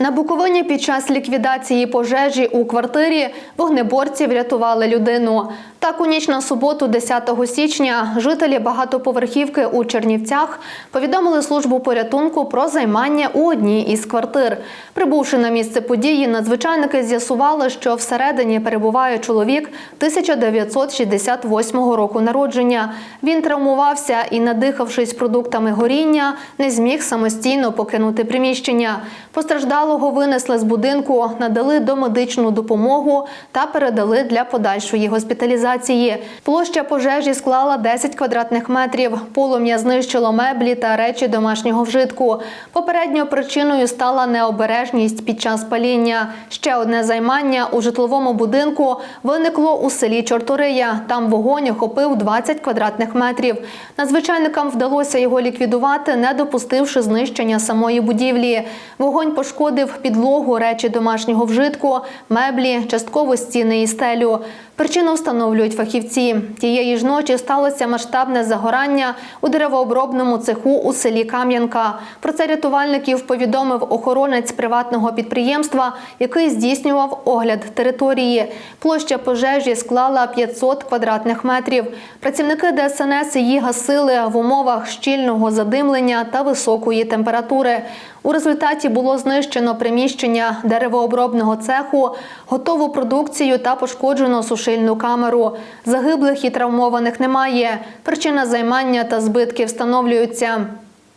На Буковині під час ліквідації пожежі у квартирі вогнеборці врятували людину. Так, у ніч на суботу, 10 січня, жителі багатоповерхівки у Чернівцях повідомили службу порятунку про займання у одній із квартир. Прибувши на місце події, надзвичайники з'ясували, що всередині перебуває чоловік 1968 року народження. Він травмувався і, надихавшись продуктами горіння, не зміг самостійно покинути приміщення. Постраждалого винесли з будинку, надали домедичну допомогу та передали для подальшої госпіталізації. Площа пожежі склала 10 квадратних метрів. Полум'я знищило меблі та речі домашнього вжитку. Попередньо причиною стала необережність під час паління. Ще одне займання у житловому будинку виникло у селі Чортория. Там вогонь охопив 20 квадратних метрів. Надзвичайникам вдалося його ліквідувати, не допустивши знищення самої будівлі. Вогонь пошкодив підлогу, речі домашнього вжитку, меблі, частково стіни і стелю. Причину встановлюють фахівці. Тієї ж ночі сталося масштабне загорання у деревообробному цеху у селі Кам'янка. Про це рятувальників повідомив охоронець приватного підприємства, який здійснював огляд території. Площа пожежі склала 500 квадратних метрів. Працівники ДСНС її гасили в умовах щільного задимлення та високої температури. У результаті було знищено приміщення деревообробного цеху, готову продукцію та пошкоджено сушильну камеру. Загиблих і травмованих немає. Причина займання та збитки встановлюються.